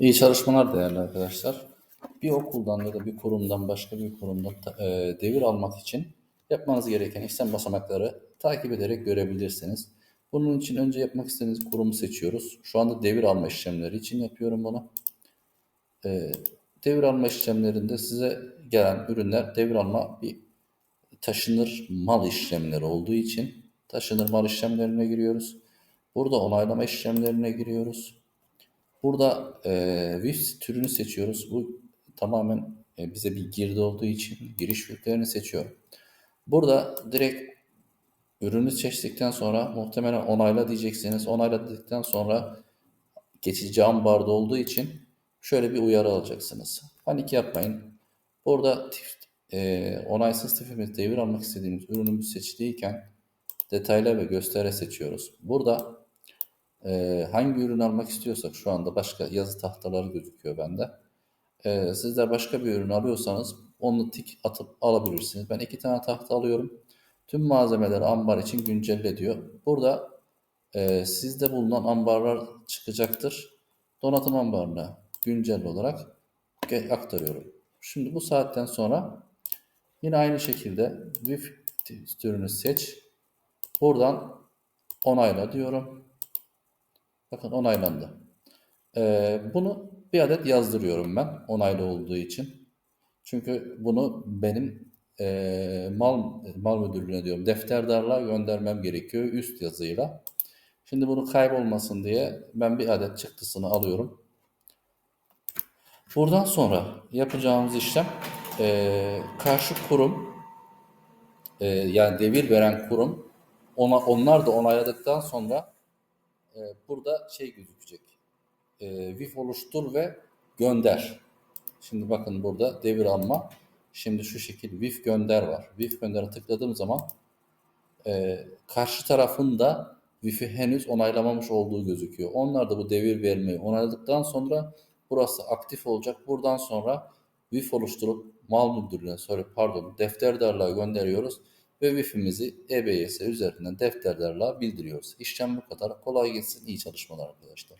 İyi çalışmalar değerli arkadaşlar. Bir okuldan ya da bir kurumdan başka bir kurumdan e, devir almak için yapmanız gereken işlem basamakları takip ederek görebilirsiniz. Bunun için önce yapmak istediğiniz kurumu seçiyoruz. Şu anda devir alma işlemleri için yapıyorum bunu. E, devir alma işlemlerinde size gelen ürünler devir alma bir taşınır mal işlemleri olduğu için taşınır mal işlemlerine giriyoruz. Burada onaylama işlemlerine giriyoruz. Burada e, VIF türünü seçiyoruz. Bu tamamen e, bize bir girdi olduğu için giriş yüklerini seçiyorum. Burada direkt ürünü seçtikten sonra muhtemelen onayla diyeceksiniz. Onayladıktan sonra geçici ambarda olduğu için şöyle bir uyarı alacaksınız. Panik yapmayın. Burada tif- e, onaysız tifimiz devir almak istediğimiz ürünümüz seçiliyken detaylar ve göstere seçiyoruz. Burada e, hangi ürün almak istiyorsak şu anda başka yazı tahtaları gözüküyor bende. E, sizler başka bir ürün alıyorsanız onu tik atıp alabilirsiniz. Ben iki tane tahta alıyorum. Tüm malzemeleri ambar için güncelle diyor. Burada e, sizde bulunan ambarlar çıkacaktır. Donatım ambarına güncel olarak aktarıyorum. Şimdi bu saatten sonra yine aynı şekilde WIF türünü seç. Buradan onayla diyorum. Bakın onaylandı. Ee, bunu bir adet yazdırıyorum ben onaylı olduğu için. Çünkü bunu benim e, mal mal müdürlüğüne diyorum defterdarlığa göndermem gerekiyor üst yazıyla. Şimdi bunu kaybolmasın diye ben bir adet çıktısını alıyorum. Buradan sonra yapacağımız işlem e, karşı kurum e, yani devir veren kurum ona, onlar da onayladıktan sonra e, burada şey gözükecek. E, VIF oluştur ve gönder. Şimdi bakın burada devir alma. Şimdi şu şekil VIF gönder var. VIF gönder'e tıkladığım zaman e, karşı tarafın da VIF'i henüz onaylamamış olduğu gözüküyor. Onlar da bu devir vermeyi onayladıktan sonra burası aktif olacak. Buradan sonra VIF oluşturup mal müdürlüğüne sonra pardon defterdarlığa gönderiyoruz ve VIF'imizi EBS üzerinden defterdarlığa bildiriyoruz. İşlem bu kadar. Kolay gelsin. İyi çalışmalar arkadaşlar.